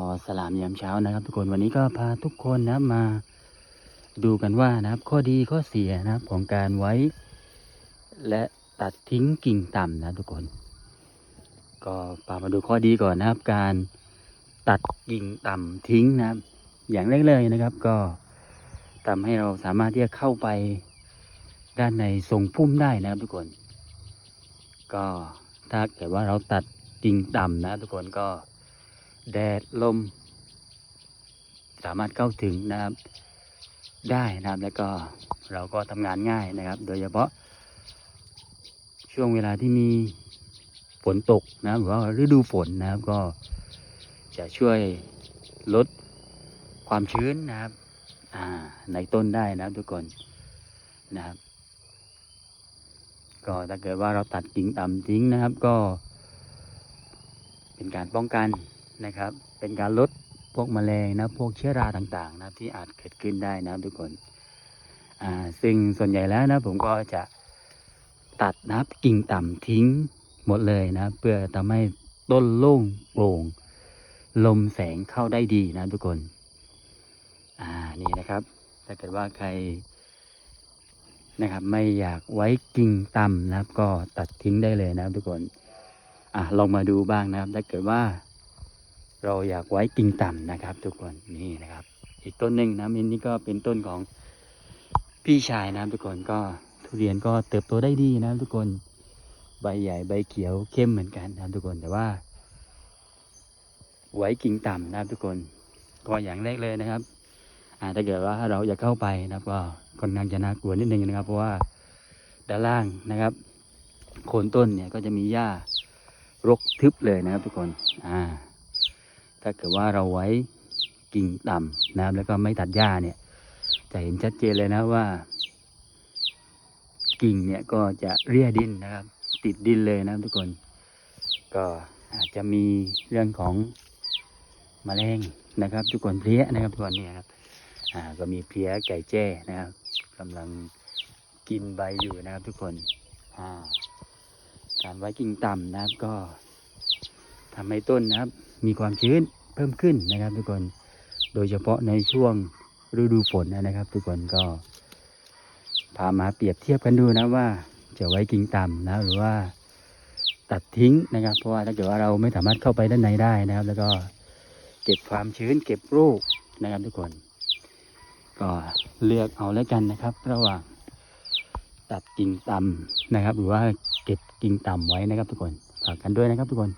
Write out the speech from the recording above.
อสลามยามเช้านะครับ ทุกคนวันนี้ก็พาทุกคนนะครับมาดูกันว่านะครับ ข้อดีข้อเสียนะครับของการไว้ และตัดทิ้งกิ่งต่ำนะทุกคน ก็พามาดูข้อดีก่อนนะครับ การตัดกิ่งต่ำทิ้งนะครับ อย่างแรกเลยนะครับ ก็ทำให้เราสามารถที่จะเข้าไปด้านในทรงพุ่มได้นะครับทุกคน ก็ถ้าเกิดว่าเราตัดกิ่งต่ำนะทุกคนก็ แดดลม สามารถเข้าถึงนะครับ ได้นะครับแล้วก็เราก็ทำงานง่ายนะครับ โดยเฉพาะ ช่วงเวลาที่มีฝนตกนะหรือว่าฤดูฝนนะครับก็จะช่วยลดความชื้นนะครับอ่าในต้นได้นะครับทุกคนนะครับ ก็ถ้าเกิดว่าเราตัดกิ่งต่ำทิ้งนะครับก็เป็นการป้องกัน นะครับ เป็นการลดพวกแมลงนะพวกเชื้อราต่างๆนะที่อาจเกิดขึ้นได้นะทุกคนอ่าซึ่งส่วนใหญ่แล้วนะผมก็จะตัดนะับกิ่งต่ำทิ้งหมดเลยนะ เพื่อทำให้ต้นโล่งโปร่งลมแสงเข้าได้ดีนะทุกคน อ่านี่นะครับ ถ้าเกิดว่าใครนะครับ ไม่อยากไว้กิ่งต่ำนะครับ ก็ตัดทิ้งได้เลยนะครับทุกคน อะลองมาดูบ้างนะครับ ถ้าเกิดว่า เราอยากไว้กิ่งต่ำนะครับ ทุกคนนี่นะครับ อีกต้นหนึ่งนะมินนี่ก็เป็นต้นของพี่ชายนะครับทุกคนก็ทุเรียนก็เติบโตได้ดีนะทุกคนใบใหญ่ใบเขียวเข้มเหมือนกันนะทุกคนแต่ว่า ไว้กิ่งต่ำนะทุกคน ก็อย่างแรกเลยนะครับอาถ้าเกิดว่าเราอยากเข้าไปนะครับ ก็ค่อนข้างจะน่ากลัวนิดนึงนะครับ เพราะว่าด้านล่างนะครับโคนต้นเนี่ยก็จะมีหญ้ารกทึบเลยนะครับทุกคน อ่า ถ้าเกิดว่าเราไว้กิ่งต่ำนะครับ แล้วก็ไม่ตัดหญ้าเนี่ย จะเห็นชัดเจนเลยนะว่า กิ่งเนี่ยก็จะเรียดินนะครับ ติดดินเลยนะทุกคน ก็อาจจะมีเรื่องของแมลงนะครับ ทุกคนเพลี้ยนะครับทุกคนเนี่ยครับอ่าก็มีเพลี้ยไก่แจ้นะครับกำลังกินใบอยู่นะครับ ทุกคนอ่าการไว้กิ่งต่ำนะครับก็ทำให้ต้นนะครับ มีความชื้น เพิ่มขึ้นนะครับ ทุกคนโดยเฉพาะในช่วงฤดูฝนนะครับ ทุกคนก็ พามาเปรียบเทียบกันดูนะว่าจะไว้กิ่งต่ำนะหรือว่าตัดทิ้งนะครับ เพราะว่าถ้าเกิดว่าเราไม่สามารถเข้าไปด้านในได้นะครับ แล้วก็เก็บความชื้นเก็บลูกนะครับ ทุกคน ก็เลือกเอาแล้วกันนะครับ ระหว่างตัดกิ่งต่ำนะครับ หรือว่าเก็บกิ่งต่ำไว้นะครับ ทุกคนฝากกันด้วยนะครับ ทุกคน